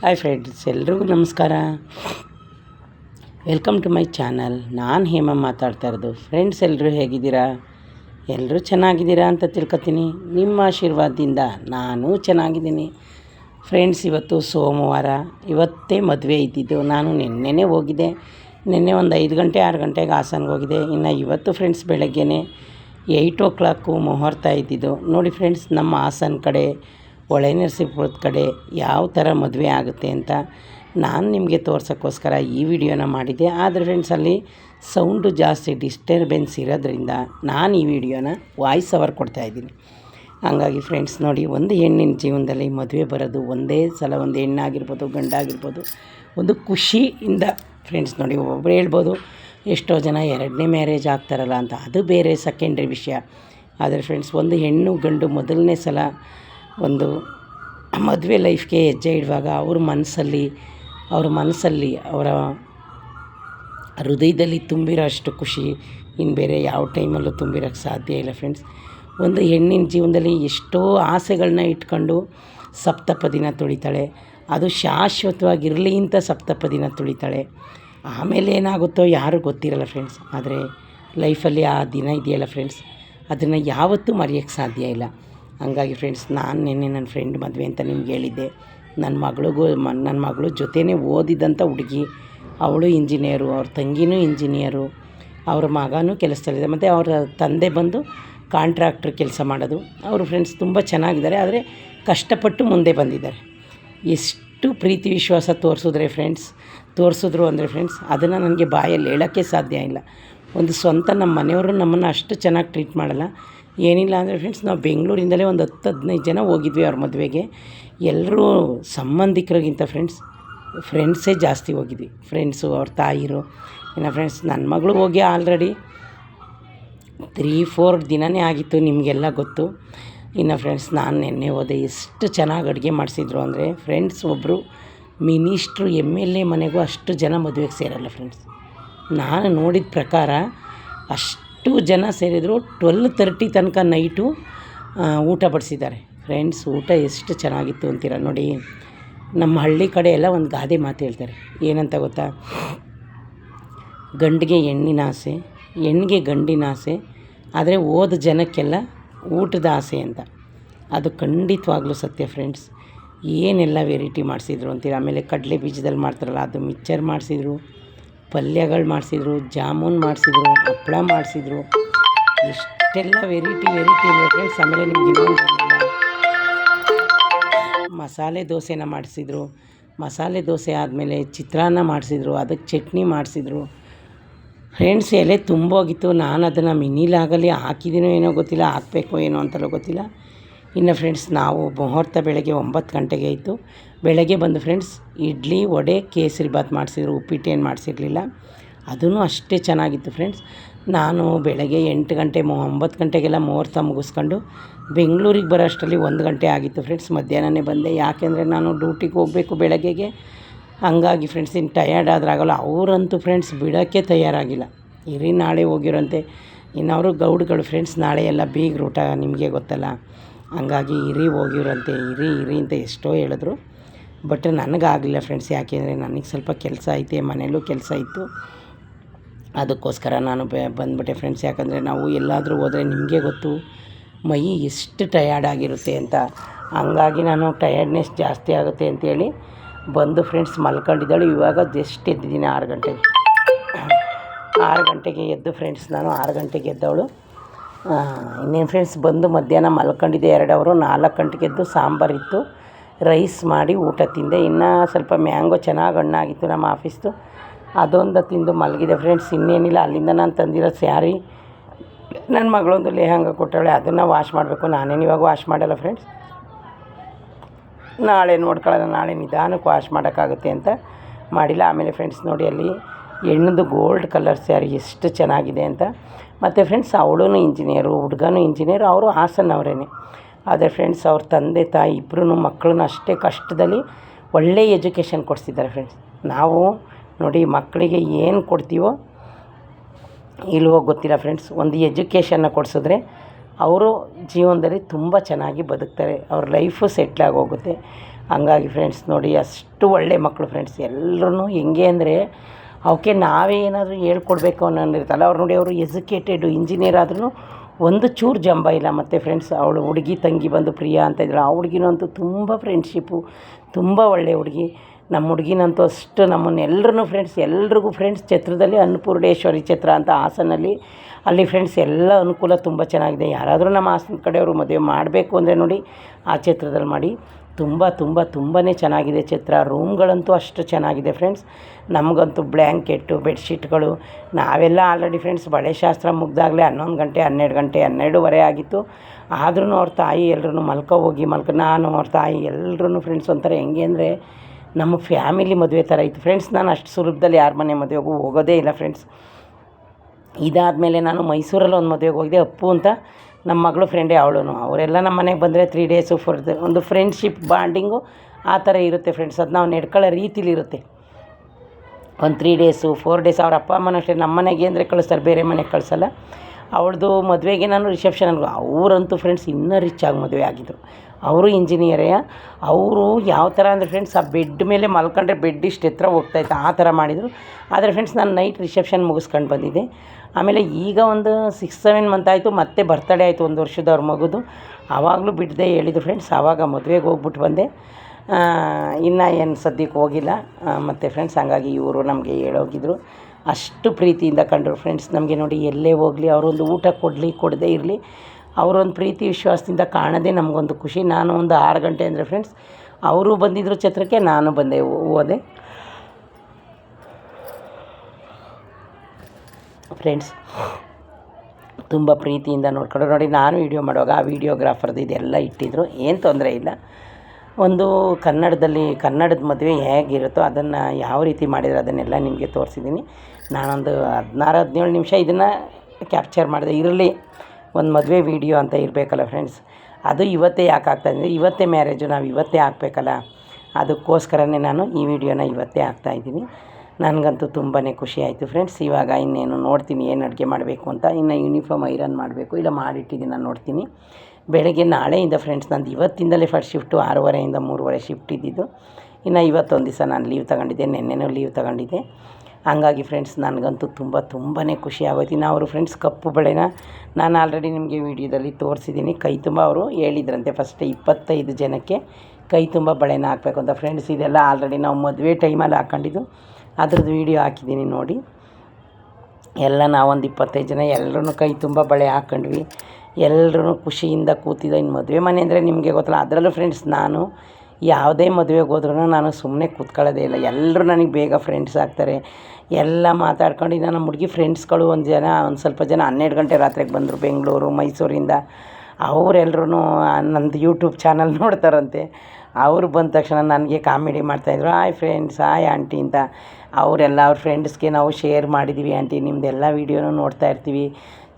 Hi friends ಎಲ್ರಿಗೂ ನಮಸ್ಕಾರ. Welcome to my channel ನಾನು ಹೇಮ ಮಾತಾಡ್ತಾ ಇರೋದು. ಫ್ರೆಂಡ್ಸ್ ಎಲ್ಲರೂ ಹೇಗಿದ್ದೀರಾ? ಎಲ್ಲರೂ ಚೆನ್ನಾಗಿದ್ದೀರಾ ಅಂತ ತಿಳ್ಕೊತೀನಿ. ನಿಮ್ಮ ಆಶೀರ್ವಾದದಿಂದ ನಾನು ಚೆನ್ನಾಗಿದ್ದೀನಿ. ಫ್ರೆಂಡ್ಸ್ ಇವತ್ತು ಸೋಮವಾರ. ಇವತ್ತೇ ಮದುವೆ ಇದ್ದಿದ್ದು. ನಾನು ನಿನ್ನೆನೇ ಹೋಗಿದ್ದೆ. ನಿನ್ನೆ ಒಂದು ಐದು ಗಂಟೆ, ಆರು ಗಂಟೆಗೆ ಹಾಸನ್ಗೆ ಹೋಗಿದ್ದೆ. ಇನ್ನು ಇವತ್ತು ಫ್ರೆಂಡ್ಸ್ ಬೆಳಗ್ಗೆನೇ ಏಯ್ಟ್ ಓ ಕ್ಲಾಕು ಮುಹೂರ್ತ ಇದ್ದಿದ್ದು. ನೋಡಿ ಫ್ರೆಂಡ್ಸ್ ನಮ್ಮ ಹಾಸನ ಕಡೆ ಹೊಳೆ ನರಸೀಪುರದ ಕಡೆ ಯಾವ ಥರ ಮದುವೆ ಆಗುತ್ತೆ ಅಂತ ನಾನು ನಿಮಗೆ ತೋರ್ಸೋಕ್ಕೋಸ್ಕರ ಈ ವಿಡಿಯೋನ ಮಾಡಿದ್ದೆ. ಆದರೆ ಫ್ರೆಂಡ್ಸ್ ಅಲ್ಲಿ ಸೌಂಡು ಜಾಸ್ತಿ ಡಿಸ್ಟರ್ಬೆನ್ಸ್ ಇರೋದ್ರಿಂದ ನಾನು ಈ ವಿಡಿಯೋನ ವಾಯ್ಸ್ ಅವರ್ ಕೊಡ್ತಾ ಇದ್ದೀನಿ. ಹಂಗಾಗಿ ಫ್ರೆಂಡ್ಸ್ ನೋಡಿ, ಒಂದು ಹೆಣ್ಣಿನ ಜೀವನದಲ್ಲಿ ಮದುವೆ ಬರೋದು ಒಂದೇ ಸಲ, ಒಂದು ಹೆಣ್ಣಾಗಿರ್ಬೋದು, ಗಂಡಾಗಿರ್ಬೋದು, ಒಂದು ಖುಷಿಯಿಂದ ಫ್ರೆಂಡ್ಸ್ ನೋಡಿ ಒಬ್ಬೊಬ್ರು ಹೇಳ್ಬೋದು, ಎಷ್ಟೋ ಜನ ಎರಡನೇ ಮ್ಯಾರೇಜ್ ಆಗ್ತಾರಲ್ಲ ಅಂತ, ಅದು ಬೇರೆ ಸೆಕೆಂಡ್ರಿ ವಿಷಯ. ಆದರೆ ಫ್ರೆಂಡ್ಸ್ ಒಂದು ಹೆಣ್ಣು ಗಂಡು ಮೊದಲನೇ ಸಲ ಒಂದು ಮದುವೆ ಲೈಫ್ಗೆ ಹೆಜ್ಜೆ ಇಡುವಾಗ ಅವ್ರ ಮನಸ್ಸಲ್ಲಿ ಅವ್ರ ಮನಸ್ಸಲ್ಲಿ ಅವರ ಹೃದಯದಲ್ಲಿ ತುಂಬಿರೋ ಅಷ್ಟು ಖುಷಿ ಇನ್ನು ಬೇರೆ ಯಾವ ಟೈಮಲ್ಲೂ ತುಂಬಿರೋಕ್ಕೆ ಸಾಧ್ಯ ಇಲ್ಲ ಫ್ರೆಂಡ್ಸ್ ಒಂದು ಹೆಣ್ಣಿನ ಜೀವನದಲ್ಲಿ ಎಷ್ಟೋ ಆಸೆಗಳನ್ನ ಇಟ್ಕೊಂಡು ಸಪ್ತಪದಿನ ತುಳಿತಾಳೆ. ಅದು ಶಾಶ್ವತವಾಗಿರಲಿ ಅಂತ ಸಪ್ತಪದಿನ ತುಳಿತಾಳೆ. ಆಮೇಲೆ ಏನಾಗುತ್ತೋ ಯಾರೂ ಗೊತ್ತಿರಲ್ಲ ಫ್ರೆಂಡ್ಸ್ ಆದರೆ ಲೈಫಲ್ಲಿ ಆ ದಿನ ಇದೆಯಲ್ಲ ಫ್ರೆಂಡ್ಸ್ ಅದನ್ನು ಯಾವತ್ತೂ ಮರೆಯೋಕ್ಕೆ ಸಾಧ್ಯ ಇಲ್ಲ. ಹಂಗಾಗಿ ಫ್ರೆಂಡ್ಸ್ ನಾನು ನಿನ್ನೆ ನನ್ನ ಫ್ರೆಂಡ್ ಮದುವೆ ಅಂತ ನಿಮ್ಗೆ ಹೇಳಿದ್ದೆ. ನನ್ನ ಮಗಳಿಗೂ ಮ ನನ್ನ ಮಗಳು ಜೊತೆನೇ ಓದಿದಂಥ ಹುಡುಗಿ. ಅವಳು ಇಂಜಿನಿಯರು ಅವ್ರ ತಂಗಿನೂ ಇಂಜಿನಿಯರು ಅವ್ರ ಮಗನೂ ಕೆಲಸದಲ್ಲಿದೆ ಮತ್ತು ಅವರ ತಂದೆ ಬಂದು ಕಾಂಟ್ರಾಕ್ಟ್ರ್ ಕೆಲಸ ಮಾಡೋದು. ಅವರು ಫ್ರೆಂಡ್ಸ್ ತುಂಬ ಚೆನ್ನಾಗಿದ್ದಾರೆ, ಆದರೆ ಕಷ್ಟಪಟ್ಟು ಮುಂದೆ ಬಂದಿದ್ದಾರೆ. ಎಷ್ಟು ಪ್ರೀತಿ ವಿಶ್ವಾಸ ತೋರಿಸಿದ್ರೆ ಫ್ರೆಂಡ್ಸ್ ತೋರಿಸಿದ್ರು ಅಂದರೆ ಫ್ರೆಂಡ್ಸ್ ಅದನ್ನು ನನಗೆ ಬಾಯಲ್ಲಿ ಹೇಳೋಕ್ಕೆ ಸಾಧ್ಯ ಇಲ್ಲ. ಒಂದು ಸ್ವಂತ ನಮ್ಮ ಮನೆಯವರು ನಮ್ಮನ್ನು ಅಷ್ಟು ಚೆನ್ನಾಗಿ ಟ್ರೀಟ್ ಮಾಡಲ್ಲ. ಏನಿಲ್ಲ ಅಂದರೆ ಫ್ರೆಂಡ್ಸ್ ನಾವು ಬೆಂಗಳೂರಿಂದಲೇ ಒಂದು ಹತ್ತು ಹದಿನೈದು ಜನ ಹೋಗಿದ್ವಿ ಅವ್ರ ಮದುವೆಗೆ. ಎಲ್ಲರೂ ಸಂಬಂಧಿಕರಿಗಿಂತ ಫ್ರೆಂಡ್ಸ್ ಫ್ರೆಂಡ್ಸೇ ಜಾಸ್ತಿ ಹೋಗಿದ್ವಿ. ಫ್ರೆಂಡ್ಸು ಅವ್ರ ತಾಯಿರು, ಇನ್ನು ಫ್ರೆಂಡ್ಸ್ ನನ್ನ ಮಗಳು ಹೋಗಿ ಆಲ್ರೆಡಿ ತ್ರೀ ಫೋರ್ ದಿನವೇ ಆಗಿತ್ತು ನಿಮಗೆಲ್ಲ ಗೊತ್ತು. ಇನ್ನು ಫ್ರೆಂಡ್ಸ್ ನಾನು ನಿನ್ನೆ ಹೋದೆ, ಎಷ್ಟು ಚೆನ್ನಾಗಿ ಅಡುಗೆ ಮಾಡಿಸಿದ್ರು ಅಂದರೆ ಫ್ರೆಂಡ್ಸ್ ಒಬ್ಬರು ಮಿನಿಸ್ಟ್ರು, ಎಂ ಎಲ್ ಎ ಮನೆಗೂ ಅಷ್ಟು ಜನ ಮದುವೆಗೆ ಸೇರಲ್ಲ ಫ್ರೆಂಡ್ಸ್ ನಾನು ನೋಡಿದ ಪ್ರಕಾರ ಅಷ್ಟು ಜನ ಸೇರಿದರು ಟ್ವೆಲ್ ತರ್ಟಿ ತನಕ ನೈಟು ಊಟ ಬಡಿಸಿದ್ದಾರೆ. ಫ್ರೆಂಡ್ಸ್ ಊಟ ಎಷ್ಟು ಚೆನ್ನಾಗಿತ್ತು ಅಂತೀರ ನೋಡಿ. ನಮ್ಮ ಹಳ್ಳಿ ಕಡೆ ಎಲ್ಲ ಒಂದು ಗಾದೆ ಮಾತು ಹೇಳ್ತಾರೆ. ಏನಂತ ಗೊತ್ತಾ? ಗಂಡಿಗೆ ಹೆಣ್ಣಿನ ಆಸೆ ಹೆಣ್ಣಿಗೆ ಗಂಡಿನ ಆಸೆ, ಆದರೆ ಓದ ಜನಕ್ಕೆಲ್ಲ ಊಟದ ಆಸೆ ಅಂತ. ಅದು ಖಂಡಿತವಾಗ್ಲೂ ಸತ್ಯ ಫ್ರೆಂಡ್ಸ್ ಏನೆಲ್ಲ ವೆರೈಟಿ ಮಾಡಿಸಿದ್ರು ಅಂತೀರ? ಆಮೇಲೆ ಕಡಲೆ ಬೀಜದಲ್ಲಿ ಮಾಡ್ತಾರಲ್ಲ, ಅದು ಮಿಕ್ಚರ್ ಮಾಡಿಸಿದ್ರು. ಪಲ್ಯಗಳು ಮಾಡಿಸಿದ್ರು, ಜಾಮೂನ್ ಮಾಡಿಸಿದ್ರು, ಹಪ್ಳ ಮಾಡಿಸಿದ್ರು. ಇಷ್ಟೆಲ್ಲ ವೆರೈಟಿ ವೆರೈಟಿ ಇದೆ ಫ್ರೆಂಡ್ಸ್ ಆಮೇಲೆ ನಿಮ್ಗೆ ಇನ್ನೊಂದು ಮಸಾಲೆ ದೋಸೆನ ಮಾಡಿಸಿದ್ರು. ಮಸಾಲೆ ದೋಸೆ ಆದಮೇಲೆ ಚಿತ್ರಾನ್ನ ಮಾಡಿಸಿದ್ರು ಅದಕ್ಕೆ ಚಟ್ನಿ ಮಾಡಿಸಿದ್ರು. ಫ್ರೆಂಡ್ಸ್ ಎಲೆ ತುಂಬೋಗಿತ್ತು. ನಾನು ಅದನ್ನು ಮಿನಿಲಾಗಲಿ ಹಾಕಿದ್ದೀನೋ ಏನೋ ಗೊತ್ತಿಲ್ಲ, ಹಾಕಬೇಕೋ ಏನೋ ಅಂತಲೂ ಗೊತ್ತಿಲ್ಲ. ಇನ್ನು ಫ್ರೆಂಡ್ಸ್ ನಾವು ಮುಹೂರ್ತ ಬೆಳಗ್ಗೆ ಒಂಬತ್ತು ಗಂಟೆಗೆ ಇತ್ತು ಬೆಳಗ್ಗೆ ಬಂದು ಫ್ರೆಂಡ್ಸ್ ಇಡ್ಲಿ, ವಡೆ, ಕೇಸರಿ ಬಾತ್ ಮಾಡಿಸಿದ್ರು. ಏನು ಮಾಡಿಸಿರ್ಲಿಲ್ಲ. ಅದೂ ಅಷ್ಟೇ ಚೆನ್ನಾಗಿತ್ತು ಫ್ರೆಂಡ್ಸ್ ನಾನು ಬೆಳಗ್ಗೆ ಎಂಟು ಗಂಟೆ, ಮು ಒಂಬತ್ತು ಗಂಟೆಗೆಲ್ಲ ಮುಹೂರ್ತ ಮುಗಿಸ್ಕೊಂಡು ಬೆಂಗಳೂರಿಗೆ ಬರೋ ಅಷ್ಟರಲ್ಲಿ ಒಂದು ಗಂಟೆ ಆಗಿತ್ತು ಫ್ರೆಂಡ್ಸ್ ಮಧ್ಯಾಹ್ನನೇ ಬಂದೆ. ಯಾಕೆಂದರೆ ನಾನು ಡ್ಯೂಟಿಗೆ ಹೋಗಬೇಕು ಬೆಳಗ್ಗೆಗೆ. ಹಂಗಾಗಿ ಫ್ರೆಂಡ್ಸ್ ಇನ್ನು ಟಯರ್ಡ್ ಆದ್ರೆ ಆಗೋಲ್ಲ ಅವರಂತೂ ಫ್ರೆಂಡ್ಸ್ ಬಿಡೋಕ್ಕೆ ತಯಾರಾಗಿಲ್ಲ. ಇರಿ, ನಾಳೆ ಹೋಗಿರೋಂತೆ. ಇನ್ನವರು ಗೌಡ್ಗಳು ಫ್ರೆಂಡ್ಸ್ ನಾಳೆ ಎಲ್ಲ ಬೀಗ್ರೂಟ ನಿಮಗೆ ಗೊತ್ತಲ್ಲ. ಹಂಗಾಗಿ ಇರಿ ಹೋಗಿರಂತೆ ಇರಿ ಇರಿ ಅಂತ ಎಷ್ಟೋ ಹೇಳಿದ್ರು. ಬಟ್ ನನಗಾಗಲಿಲ್ಲ ಫ್ರೆಂಡ್ಸ್ ಯಾಕೆಂದರೆ ನನಗೆ ಸ್ವಲ್ಪ ಕೆಲಸ ಐತೆ ಮನೇಲೂ ಕೆಲಸ ಇತ್ತು. ಅದಕ್ಕೋಸ್ಕರ ನಾನು ಬಂದುಬಿಟ್ಟೆ ಫ್ರೆಂಡ್ಸ್ ಯಾಕಂದರೆ ನಾವು ಎಲ್ಲಾದರೂ ಹೋದರೆ ನಿಮಗೆ ಗೊತ್ತು, ಮೈ ಎಷ್ಟು ಟಯರ್ಡ್ ಆಗಿರುತ್ತೆ ಅಂತ. ಹಂಗಾಗಿ ನಾನು ಟಯರ್ಡ್ನೆಸ್ ಜಾಸ್ತಿ ಆಗುತ್ತೆ ಅಂತೇಳಿ ಬಂದು ಫ್ರೆಂಡ್ಸ್ ಮಲ್ಕೊಂಡಿದ್ದಾಳು. ಇವಾಗ ಜಸ್ಟ್ ಎದ್ದಿದ್ದೀನಿ ಆರು ಗಂಟೆಗೆ. ಆರು ಗಂಟೆಗೆ ಎದ್ದು ಫ್ರೆಂಡ್ಸ್ ನಾನು ಆರು ಗಂಟೆಗೆ ಎದ್ದವಳು. ಇನ್ನೇನು ಫ್ರೆಂಡ್ಸ್ ಬಂದು ಮಧ್ಯಾಹ್ನ ಮಲ್ಕೊಂಡಿದ್ದೆ ಎರಡು ಅವರು, ನಾಲ್ಕು ಗಂಟೆಗೆ ಎದ್ದು ಸಾಂಬಾರಿತ್ತು ರೈಸ್ ಮಾಡಿ ಊಟ ತಿಂದೆ. ಇನ್ನು ಸ್ವಲ್ಪ ಮ್ಯಾಂಗೋ ಚೆನ್ನಾಗಿ ಹಣ್ಣಾಗಿತ್ತು ನಮ್ಮ ಆಫೀಸ್ದು ಅದೊಂದು ತಿಂದು ಮಲಗಿದೆ ಫ್ರೆಂಡ್ಸ್ ಇನ್ನೇನಿಲ್ಲ, ಅಲ್ಲಿಂದ ನಾನು ತಂದಿರೋ ಸ್ಯಾರಿ ನನ್ನ ಮಗಳೊಂದು ಲೆಹಂಗ ಕೊಟ್ಟವಳೆ, ಅದನ್ನು ವಾಶ್ ಮಾಡಬೇಕು. ನಾನೇನು ಇವಾಗ ವಾಶ್ ಮಾಡಲ್ಲ ಫ್ರೆಂಡ್ಸ್ ನಾಳೆ ನೋಡ್ಕೊಳ್ಳೋಣ, ನಾಳೆ ನಿಧಾನಕ್ಕೆ ವಾಶ್ ಮಾಡೋಕ್ಕಾಗುತ್ತೆ ಅಂತ ಮಾಡಿಲ್ಲ. ಆಮೇಲೆ ಫ್ರೆಂಡ್ಸ್ ನೋಡಿ ಅಲ್ಲಿ ಹೆಣ್ಣದು ಗೋಲ್ಡ್ ಕಲರ್ ಸ್ಯಾರಿ ಎಷ್ಟು ಚೆನ್ನಾಗಿದೆ ಅಂತ. ಮತ್ತು ಫ್ರೆಂಡ್ಸ್ ಅವಳು ಇಂಜಿನಿಯರು ಹುಡುಗನೂ ಇಂಜಿನಿಯರು ಅವರು ಹಾಸನವರೇ ಆದರೆ ಫ್ರೆಂಡ್ಸ್ ಅವ್ರ ತಂದೆ, ತಾಯಿ ಇಬ್ಬರೂ ಮಕ್ಕಳನ್ನ ಅಷ್ಟೇ ಕಷ್ಟದಲ್ಲಿ ಒಳ್ಳೆ ಎಜುಕೇಷನ್ ಕೊಡಿಸಿದ್ದಾರೆ ಫ್ರೆಂಡ್ಸ್ ನಾವು ನೋಡಿ ಮಕ್ಕಳಿಗೆ ಏನು ಕೊಡ್ತೀವೋ ಇಲ್ವೋ ಗೊತ್ತಿಲ್ಲ ಫ್ರೆಂಡ್ಸ್ ಒಂದು ಎಜುಕೇಷನ್ನ ಕೊಡಿಸಿದ್ರೆ ಅವರು ಜೀವನದಲ್ಲಿ ತುಂಬ ಚೆನ್ನಾಗಿ ಬದುಕ್ತಾರೆ. ಅವ್ರ ಲೈಫು ಸೆಟ್ಲಾಗಿ ಹೋಗುತ್ತೆ. ಹಂಗಾಗಿ ಫ್ರೆಂಡ್ಸ್ ನೋಡಿ ಅಷ್ಟು ಒಳ್ಳೆ ಮಕ್ಕಳು ಫ್ರೆಂಡ್ಸ್ ಎಲ್ಲರೂ ಹೆಂಗೆ ಅಂದರೆ ಅವಕ್ಕೆ ನಾವೇ ಏನಾದರೂ ಹೇಳ್ಕೊಡ್ಬೇಕು ಅನ್ನೋದಿರ್ತಲ್ಲ ಅವ್ರು ನೋಡಿ ಅವರು ಎಜುಕೇಟೆಡು ಇಂಜಿನಿಯರ್ ಆದ್ರೂ ಒಂದು ಚೂರು ಜಂಬ ಇಲ್ಲ ಮತ್ತು ಫ್ರೆಂಡ್ಸ್ ಅವಳು ಹುಡುಗಿ, ತಂಗಿ ಬಂದು ಪ್ರಿಯಾ ಅಂತ ಇದ್ರು. ಆ ಹುಡುಗಿನೂ ಅಂತೂ ತುಂಬ ಫ್ರೆಂಡ್ಶಿಪ್ಪು ತುಂಬ ಒಳ್ಳೆ ಹುಡುಗಿ. ನಮ್ಮ ಹುಡುಗಿನಂತೂ ಅಷ್ಟು ನಮ್ಮನ್ನೆಲ್ಲರೂ ಫ್ರೆಂಡ್ಸ್ ಎಲ್ರಿಗೂ ಫ್ರೆಂಡ್ಸ್ ಛತ್ರದಲ್ಲಿ ಅನ್ನಪೂರ್ಣೇಶ್ವರಿ ಛತ್ರ ಅಂತ ಹಾಸನಲ್ಲಿ. ಅಲ್ಲಿ ಫ್ರೆಂಡ್ಸ್ ಎಲ್ಲ ಅನುಕೂಲ ತುಂಬ ಚೆನ್ನಾಗಿದೆ. ಯಾರಾದರೂ ನಮ್ಮ ಹಾಸನ ಕಡೆಯವರು ಮದುವೆ ಮಾಡಬೇಕು ಅಂದರೆ ನೋಡಿ ಆ ಛತ್ರದಲ್ಲಿ ಮಾಡಿ. ತುಂಬ ತುಂಬ ತುಂಬಾ ಚೆನ್ನಾಗಿದೆ ಚಿತ್ರ. ರೂಮ್ಗಳಂತೂ ಅಷ್ಟು ಚೆನ್ನಾಗಿದೆ ಫ್ರೆಂಡ್ಸ್. ನಮಗಂತೂ ಬ್ಲ್ಯಾಂಕೆಟ್ಟು ಬೆಡ್ಶೀಟ್ಗಳು, ನಾವೆಲ್ಲ ಆಲ್ರೆಡಿ ಫ್ರೆಂಡ್ಸ್ ಬಳೆ ಶಾಸ್ತ್ರ ಮುಗ್ದಾಗಲೇ ಹನ್ನೊಂದು ಗಂಟೆ, ಹನ್ನೆರಡು ಗಂಟೆ, ಹನ್ನೆರಡೂವರೆ ಆಗಿತ್ತು. ಆದ್ರೂ ಅವ್ರ ತಾಯಿ ಎಲ್ರೂ ಮಲ್ಕೊ ಹೋಗಿ, ಮಲ್ಕ, ನಾನು ಅವ್ರ ತಾಯಿ ಎಲ್ರೂ ಫ್ರೆಂಡ್ಸ್ ಒಂಥರ ಹೆಂಗೆ ಅಂದರೆ ನಮ್ಮ ಫ್ಯಾಮಿಲಿ ಮದುವೆ ಥರ ಇತ್ತು. ಫ್ರೆಂಡ್ಸ್, ನಾನು ಅಷ್ಟು ಸುಲಭದಲ್ಲಿ ಯಾರ ಮನೆ ಮದುವೆಗೂ ಹೋಗೋದೇ ಇಲ್ಲ ಫ್ರೆಂಡ್ಸ್. ಇದಾದಮೇಲೆ ನಾನು ಮೈಸೂರಲ್ಲಿ ಒಂದು ಮದುವೆಗೆ ಹೋಗಿದ್ದೆ, ಅಪ್ಪು ಅಂತ. ನಮ್ಮ ಮಗಳು ಫ್ರೆಂಡೇ ಅವಳು ಅವರೆಲ್ಲ ನಮ್ಮ ಮನೆಗೆ ಬಂದರೆ ತ್ರೀ ಡೇಸು ಫೋರ್ ಒಂದು ಫ್ರೆಂಡ್ಶಿಪ್ ಬಾಂಡಿಂಗು ಆ ಥರ ಇರುತ್ತೆ ಫ್ರೆಂಡ್ಸ್ ಅದು ನಾವು ನಡ್ಕೊಳ್ಳೋ ರೀತಿಲಿ ಇರುತ್ತೆ. ಒಂದು ತ್ರೀ ಡೇಸು ಫೋರ್ ಡೇಸ್ ಅವ್ರ ಅಪ್ಪ ಅಮ್ಮನೂ ಅಷ್ಟೇ. ನಮ್ಮ ಮನೆಗೆ ಅಂದರೆ ಕಳಿಸ್ತಾರೆ, ಬೇರೆ ಮನೆಗೆ ಕಳಿಸಲ್ಲ. ಅವಳದು ಮದುವೆಗೆ ನಾನು ರಿಸೆಪ್ಷನ್ಗೆ ಅವರಂತೂ ಫ್ರೆಂಡ್ಸ್ ಇನ್ನೂ ರಿಚ್ ಆಗಿ ಮದುವೆ ಆಗಿದ್ದರು ಅವರು ಇಂಜಿನಿಯರೇ ಅವರು ಯಾವ ಥರ ಅಂದರೆ ಫ್ರೆಂಡ್ಸ್ ಆ ಬೆಡ್ ಮೇಲೆ ಮಲ್ಕೊಂಡ್ರೆ ಬೆಡ್ ಇಷ್ಟು ಎತ್ತರ ಹೋಗ್ತಾಯಿತ್ತು ಆ ಥರ ಮಾಡಿದರು. ಆದರೆ ಫ್ರೆಂಡ್ಸ್ ನಾನು ನೈಟ್ ರಿಸೆಪ್ಷನ್ ಮುಗಿಸ್ಕೊಂಡು ಬಂದಿದ್ದೆ. ಆಮೇಲೆ ಈಗ ಒಂದು ಸಿಕ್ಸ್ ಸೆವೆನ್ ಮಂತ್ ಆಯಿತು, ಮತ್ತೆ ಬರ್ತಡೇ ಆಯಿತು ಒಂದು ವರ್ಷದ ಅವ್ರ ಮಗುದು. ಆವಾಗಲೂ ಬಿಡದೆ ಹೇಳಿದ್ರು ಫ್ರೆಂಡ್ಸ್ ಆವಾಗ ಮದುವೆಗೆ ಹೋಗ್ಬಿಟ್ಟು ಬಂದೆ. ಇನ್ನು ಏನು ಸದ್ಯಕ್ಕೆ ಹೋಗಿಲ್ಲ. ಮತ್ತು ಫ್ರೆಂಡ್ಸ್ ಹಂಗಾಗಿ ಇವರು ನಮಗೆ ಹೇಳೋಗಿದ್ರು. ಅಷ್ಟು ಪ್ರೀತಿಯಿಂದ ಕಂಡರು ಫ್ರೆಂಡ್ಸ್ ನಮಗೆ ನೋಡಿ ಎಲ್ಲೇ ಹೋಗಲಿ, ಅವರೊಂದು ಊಟ ಕೊಡಲಿ, ಕೊಡದೇ ಇರಲಿ. ಅವರೊಂದು ಪ್ರೀತಿ ವಿಶ್ವಾಸದಿಂದ ಕಾಣೋದೇ ನಮಗೊಂದು ಖುಷಿ. ನಾನು ಒಂದು ಆರು ಗಂಟೆ ಅಂದರೆ ಫ್ರೆಂಡ್ಸ್ ಅವರು ಬಂದಿದ್ದರು ಛತ್ರಕ್ಕೆ, ನಾನು ಬಂದೆ, ಹೋದೆ. ಫ್ರೆಂಡ್ಸ್, ತುಂಬ ಪ್ರೀತಿಯಿಂದ ನೋಡ್ಕೊಂಡು ನೋಡಿ, ನಾನು ವೀಡಿಯೋ ಮಾಡುವಾಗ ಆ ವೀಡಿಯೋಗ್ರಾಫರ್ದು ಇದೆಲ್ಲ ಇಟ್ಟಿದ್ರು. ಏನು ತೊಂದರೆ ಇಲ್ಲ. ಒಂದು ಕನ್ನಡದಲ್ಲಿ, ಕನ್ನಡದ ಮದುವೆ ಹೇಗಿರುತ್ತೋ ಅದನ್ನು ಯಾವ ರೀತಿ ಮಾಡಿದ್ರೆ ಅದನ್ನೆಲ್ಲ ನಿಮಗೆ ತೋರಿಸಿದ್ದೀನಿ. ನಾನೊಂದು ಹದಿನಾರು, ಹದಿನೇಳು ನಿಮಿಷ ಇದನ್ನು ಕ್ಯಾಪ್ಚರ್ ಮಾಡಿದೆ. ಇರಲಿ, ಒಂದು ಮದುವೆ ವೀಡಿಯೋ ಅಂತ ಇರಬೇಕಲ್ಲ ಫ್ರೆಂಡ್ಸ್. ಅದು ಇವತ್ತೇ ಯಾಕೆ ಆಗ್ತಾಯಿದ್ದೀನಿ ಇವತ್ತೇ ಮ್ಯಾರೇಜು ನಾವು ಇವತ್ತೇ ಹಾಕ್ಬೇಕಲ್ಲ ಅದಕ್ಕೋಸ್ಕರನೇ ನಾನು ಈ ವಿಡಿಯೋನ ಇವತ್ತೇ ಹಾಕ್ತಾಯಿದ್ದೀನಿ ನನಗಂತೂ ತುಂಬಾ ಖುಷಿ ಆಯಿತು ಫ್ರೆಂಡ್ಸ್ ಇವಾಗ ಇನ್ನೇನು ನೋಡ್ತೀನಿ ಏನು ಅಡುಗೆ ಮಾಡಬೇಕು ಅಂತ. ಇನ್ನು ಯೂನಿಫಾರ್ಮ್ ಐರನ್ ಮಾಡಬೇಕು. ಇಲ್ಲ ಮಾಡಿಟ್ಟಿದ್ದೀನಿ, ನಾನು ನೋಡ್ತೀನಿ. ಬೆಳಗ್ಗೆ ನಾಳೆಯಿಂದ ಫ್ರೆಂಡ್ಸ್ ನಂದು ಇವತ್ತಿಂದಲೇ ಫಸ್ಟ್ ಶಿಫ್ಟು ಆರೂವರೆಯಿಂದ ಮೂರುವರೆ ಶಿಫ್ಟ್ ಇದ್ದಿದ್ದು. ಇನ್ನು ಇವತ್ತೊಂದು ದಿವಸ ನಾನು ಲೀವ್ ತಗೊಂಡಿದ್ದೆ, ನೆನ್ನೆನೂ ಲೀವ್ ತಗೊಂಡಿದ್ದೆ. ಹಾಗಾಗಿ ಫ್ರೆಂಡ್ಸ್ ನನಗಂತೂ ತುಂಬ ತುಂಬಾ ಖುಷಿ ಆಗೋಯ್ತು. ಇನ್ನು ಅವರು ಫ್ರೆಂಡ್ಸ್ ಕಪ್ಪು ಬಳೆನ ನಾನು ಆಲ್ರೆಡಿ ನಿಮಗೆ ವೀಡಿಯೋದಲ್ಲಿ ತೋರಿಸಿದ್ದೀನಿ. ಕೈ ತುಂಬ ಅವರು ಹೇಳಿದ್ರಂತೆ ಫಸ್ಟ್ ಇಪ್ಪತ್ತೈದು ಜನಕ್ಕೆ ಕೈ ತುಂಬ ಬಳೆನ ಹಾಕಬೇಕು ಅಂತ. ಫ್ರೆಂಡ್ಸ್ ಇದೆಲ್ಲ ಆಲ್ರೆಡಿ ನಾವು ಮದುವೆ ಟೈಮಲ್ಲಿ ಹಾಕ್ಕೊಂಡಿದ್ದು ಅದ್ರದ್ದು ವೀಡಿಯೋ ಹಾಕಿದ್ದೀನಿ ನೋಡಿ. ಎಲ್ಲ ನಾವೊಂದು ಇಪ್ಪತ್ತೈದು ಜನ ಎಲ್ಲರೂ ಕೈ ತುಂಬ ಬಳೆ ಹಾಕ್ಕೊಂಡ್ವಿ ಎಲ್ಲರೂ ಖುಷಿಯಿಂದ ಕೂತಿದ್ದ ಇನ್ನು ಮದುವೆ ಮನೆ ಅಂದರೆ ನಿಮಗೆ ಗೊತ್ತಲ್ಲ, ಅದರಲ್ಲೂ ಫ್ರೆಂಡ್ಸ್ ನಾನು. ಯಾವುದೇ ಮದುವೆಗೆ ಹೋದ್ರೂ ನಾನು ಸುಮ್ಮನೆ ಕೂತ್ಕೊಳ್ಳೋದೇ ಇಲ್ಲ. ಎಲ್ಲರೂ ನನಗೆ ಬೇಗ ಫ್ರೆಂಡ್ಸ್ ಆಗ್ತಾರೆ. ಎಲ್ಲ ಮಾತಾಡ್ಕೊಂಡು ನನ್ನ ಹುಡುಗಿ ಫ್ರೆಂಡ್ಸ್ಗಳು ಒಂದು ಜನ, ಒಂದು ಸ್ವಲ್ಪ ಜನ ಹನ್ನೆರಡು ಗಂಟೆ ರಾತ್ರಿಗೆ ಬಂದರು ಬೆಂಗಳೂರು, ಮೈಸೂರಿಂದ. ಅವರೆಲ್ಲರೂ ನಂದು ಯೂಟ್ಯೂಬ್ ಚಾನಲ್ ನೋಡ್ತಾರಂತೆ. ಅವರು ಬಂದ ತಕ್ಷಣ ನನಗೆ ಕಾಮಿಡಿ ಮಾಡ್ತಾಯಿದ್ರು ಹಾಯ್ ಫ್ರೆಂಡ್ಸ್ ಹಾಯ್ ಆಂಟಿ ಅಂತ. ಅವರೆಲ್ಲ ಅವ್ರ ಫ್ರೆಂಡ್ಸ್ಗೆ ನಾವು ಶೇರ್ ಮಾಡಿದ್ದೀವಿ ಆಂಟಿ ನಿಮ್ಮದೆಲ್ಲ ವೀಡಿಯೋನು ನೋಡ್ತಾ ಇರ್ತೀವಿ.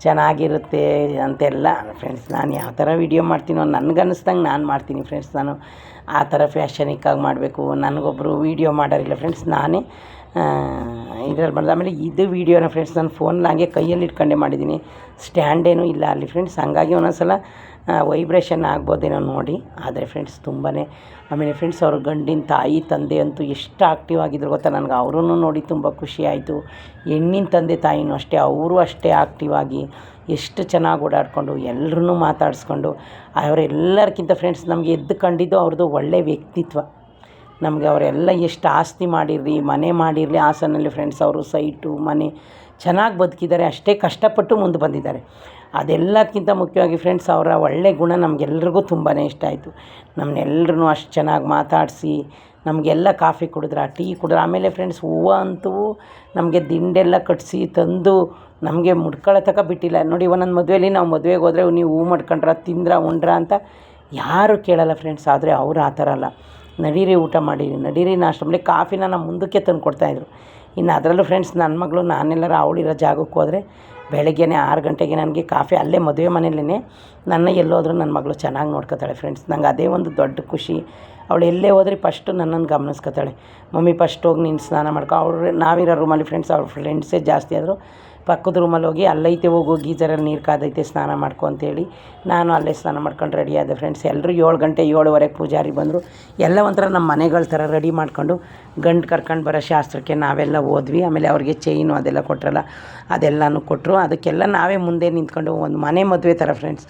ಚೆನ್ನಾಗಿರುತ್ತೆ ಅಂತೆಲ್ಲ. ಫ್ರೆಂಡ್ಸ್ ನಾನು ಯಾವ ಥರ ವೀಡಿಯೋ ಮಾಡ್ತೀನೋ ನನಗನ್ನಿಸ್ದಂಗೆ ನಾನು ಮಾಡ್ತೀನಿ ಫ್ರೆಂಡ್ಸ್ ನಾನು. ಆ ಥರ ಫ್ಯಾಷನಿಕ್ಕಾಗಿ ಮಾಡಬೇಕು. ನನಗೊಬ್ಬರು ವೀಡಿಯೋ ಮಾಡೋರಿಲ್ಲ ಫ್ರೆಂಡ್ಸ್ ನಾನೇ ಇದ್ರಲ್ಲಿ ಬಂದ ಆಮೇಲೆ ಇದು ವೀಡಿಯೋನ ಫ್ರೆಂಡ್ಸ್ ನಾನು ಫೋನ್ ಹಾಗೆ ಕೈಯಲ್ಲಿ ಇಟ್ಕೊಂಡೆ ಮಾಡಿದ್ದೀನಿ ಸ್ಟ್ಯಾಂಡೇನೂ ಇಲ್ಲ ಅಲ್ಲಿ ಫ್ರೆಂಡ್ಸ್ ಹಂಗಾಗಿ ಒಂದೊಂದು ಸಲ ವೈಬ್ರೇಷನ್ ಆಗ್ಬೋದೇನೋ ನೋಡಿ. ಆದರೆ ಫ್ರೆಂಡ್ಸ್ ತುಂಬಾ ಆಮೇಲೆ ಫ್ರೆಂಡ್ಸ್ ಅವ್ರ ಗಂಡಿನ ತಾಯಿ, ತಂದೆ ಅಂತೂ ಎಷ್ಟು ಆಕ್ಟಿವ್ ಆಗಿದ್ರು ಗೊತ್ತಾ ನನಗೆ? ಅವರೂ ನೋಡಿ ತುಂಬ ಖುಷಿ ಆಯಿತು. ಹೆಣ್ಣಿನ ತಂದೆ ತಾಯಿನೂ ಅಷ್ಟೇ, ಅವರು ಅಷ್ಟೇ ಆಕ್ಟಿವ್ ಆಗಿ ಎಷ್ಟು ಚೆನ್ನಾಗಿ ಓಡಾಡಿಕೊಂಡು ಎಲ್ರೂ ಮಾತಾಡಿಸ್ಕೊಂಡು ಅವರೆಲ್ಲರಿಗಿಂತ ಫ್ರೆಂಡ್ಸ್ ನಮಗೆ ಎದ್ದು ಕಂಡಿದ್ದು ಅವ್ರದ್ದು ಒಳ್ಳೆಯ ವ್ಯಕ್ತಿತ್ವ. ನಮಗೆ ಅವರೆಲ್ಲ ಎಷ್ಟು ಆಸ್ತಿ ಮಾಡಿರಲಿ, ಮನೆ ಮಾಡಿರಲಿ, ಹಾಸನಲ್ಲಿ ಫ್ರೆಂಡ್ಸ್ ಅವರು ಸೈಟು ಮನೆ, ಚೆನ್ನಾಗಿ ಬದುಕಿದ್ದಾರೆ, ಅಷ್ಟೇ ಕಷ್ಟಪಟ್ಟು ಮುಂದೆ ಬಂದಿದ್ದಾರೆ. ಅದೆಲ್ಲದಕ್ಕಿಂತ ಮುಖ್ಯವಾಗಿ ಫ್ರೆಂಡ್ಸ್ ಅವರ ಒಳ್ಳೆಯ ಗುಣ ನಮಗೆಲ್ರಿಗೂ ತುಂಬಾ ಇಷ್ಟ ಆಯಿತು. ನಮ್ಮನ್ನೆಲ್ಲರೂ ಅಷ್ಟು ಚೆನ್ನಾಗಿ ಮಾತಾಡಿಸಿ, ನಮಗೆಲ್ಲ ಕಾಫಿ ಕುಡಿದ್ರೆ, ಟೀ ಕುಡಿದ್ರೆ, ಆಮೇಲೆ ಫ್ರೆಂಡ್ಸ್ ಹೂವು ಅಂತೂ ನಮಗೆ ದಿಂಡೆಲ್ಲ ಕಟ್ಟಿಸಿ ತಂದು ನಮಗೆ ಮುಡ್ಕೊಳ್ಳೋ ತನಕ ಬಿಟ್ಟಿಲ್ಲ. ನೋಡಿ, ಒಂದೊಂದು ಮದುವೆಯಲ್ಲಿ ನಾವು ಮದುವೆಗೆ ಹೋದರೆ ನೀವು ಹೂ ಮಾಡ್ಕೊಂಡ್ರ, ತಿಂದ್ರ, ಉಂಡ್ರ ಅಂತ ಯಾರೂ ಕೇಳಲ್ಲ ಫ್ರೆಂಡ್ಸ್ ಆದರೆ ಅವ್ರು ಆ ಥರ ಅಲ್ಲ. ನಡೀರಿ, ಊಟ ಮಾಡಿರಿ, ನಡೀರಿ ನಾಷ್ಟ ಮಾಡಿ ಕಾಫಿನ ನಮ್ಮ ಮುಂದಕ್ಕೆ ತಂದು ಕೊಡ್ತಾಯಿದ್ರು ಇನ್ನು ಅದರಲ್ಲೂ ಫ್ರೆಂಡ್ಸ್ ನನ್ನ ಮಗಳು, ನಾನೆಲ್ಲರ ಅವಳಿರೋ ಜಾಗಕ್ಕೆ ಹೋದರೆ ಬೆಳಗ್ಗೆನೇ ಆರು ಗಂಟೆಗೆ ನನಗೆ ಕಾಫಿ ಅಲ್ಲೇ ಮದುವೆ ಮನೆಯಲ್ಲೇ ನನ್ನ ಎಲ್ಲೋದ್ರೂ ನನ್ನ ಮಗಳು ಚೆನ್ನಾಗಿ ನೋಡ್ಕೊತಾಳೆ ಫ್ರೆಂಡ್ಸ್ ನಂಗೆ ಅದೇ ಒಂದು ದೊಡ್ಡ ಖುಷಿ. ಅವಳು ಎಲ್ಲೇ ಹೋದ್ರೆ ಫಸ್ಟು ನನ್ನನ್ನು ಗಮನಿಸ್ಕೊತಾಳೆ. ಮಮ್ಮಿ ಫಸ್ಟ್ ಹೋಗಿ ನೀನು ಸ್ನಾನ ಮಾಡ್ಕೊ. ಅವ್ರು, ನಾವಿರೋ ರೂಮಲ್ಲಿ ಫ್ರೆಂಡ್ಸ್ ಅವ್ರ ಫ್ರೆಂಡ್ಸೇ ಜಾಸ್ತಿ ಆದರು ಪಕ್ಕದ ರೂಮಲ್ಲಿ ಹೋಗಿ ಅಲ್ಲೈತೆ ಹೋಗು, ಗೀಜರಲ್ಲಿ ನೀರು ಕಾದೈತೆ, ಸ್ನಾನ ಮಾಡ್ಕೊ ಅಂತೇಳಿ ನಾನು ಅಲ್ಲೇ ಸ್ನಾನ ಮಾಡ್ಕೊಂಡು ರೆಡಿ ಆದೆ ಫ್ರೆಂಡ್ಸ್ ಎಲ್ಲರೂ ಏಳು ಗಂಟೆ ಏಳುವರೆಗೆ ಪೂಜಾರಿ ಬಂದರು. ಎಲ್ಲ ಒಂಥರ ನಮ್ಮ ಮನೆಗಳ ಥರ ರೆಡಿ ಮಾಡ್ಕೊಂಡು ಗಂಡು ಕರ್ಕೊಂಡು ಬರೋ ಶಾಸ್ತ್ರಕ್ಕೆ ನಾವೆಲ್ಲ ಹೋದ್ವಿ. ಆಮೇಲೆ ಅವ್ರಿಗೆ ಚೈನು ಅದೆಲ್ಲ ಕೊಟ್ರಲ್ಲ, ಅದೆಲ್ಲನೂ ಕೊಟ್ಟರು ಅದಕ್ಕೆಲ್ಲ ನಾವೇ ಮುಂದೆ ನಿಂತ್ಕೊಂಡು ಒಂದು ಮನೆ ಮದುವೆ ಥರ ಫ್ರೆಂಡ್ಸ್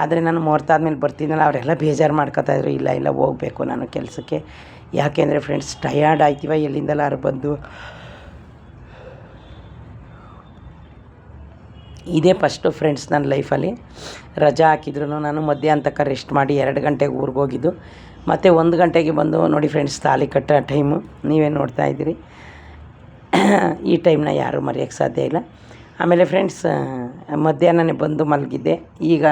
ಆದರೆ ನಾನು ಮುಹೂರ್ತಾದ್ಮೇಲೆ ಬರ್ತೀನಲ್ಲ, ಅವರೆಲ್ಲ ಬೇಜಾರು ಮಾಡ್ಕೊತಾಯಿದ್ರು ಇಲ್ಲ ಇಲ್ಲ, ಹೋಗಬೇಕು ನಾನು ಕೆಲಸಕ್ಕೆ. ಯಾಕೆಂದರೆ ಫ್ರೆಂಡ್ಸ್ ಟಯರ್ಡ್ ಆಯ್ತೀವ ಎಲ್ಲಿಂದಲಾರು ಬಂದು. ಇದೇ ಫಸ್ಟು ಫ್ರೆಂಡ್ಸ್ ನನ್ನ ಲೈಫಲ್ಲಿ ರಜಾ ಹಾಕಿದ್ರು ನಾನು ಮಧ್ಯಾಹ್ನ ತನಕ ರೆಸ್ಟ್ ಮಾಡಿ ಎರಡು ಗಂಟೆಗೆ ಊರಿಗೆ ಹೋಗಿದ್ದು. ಮತ್ತು ಒಂದು ಗಂಟೆಗೆ ಬಂದು ನೋಡಿ ಫ್ರೆಂಡ್ಸ್ ತಾಲಿ ಕಟ್ಟೋ ಟೈಮು ನೀವೇ ನೋಡ್ತಾ ಇದ್ದೀರಿ? ಈ ಟೈಮ್ನ ಯಾರೂ ಮರೆಯೋಕ್ಕೆ ಸಾಧ್ಯ ಇಲ್ಲ. ಆಮೇಲೆ ಫ್ರೆಂಡ್ಸ್ ಮಧ್ಯಾಹ್ನನೇ ಬಂದು ಮಲಗಿದ್ದೆ. ಈಗ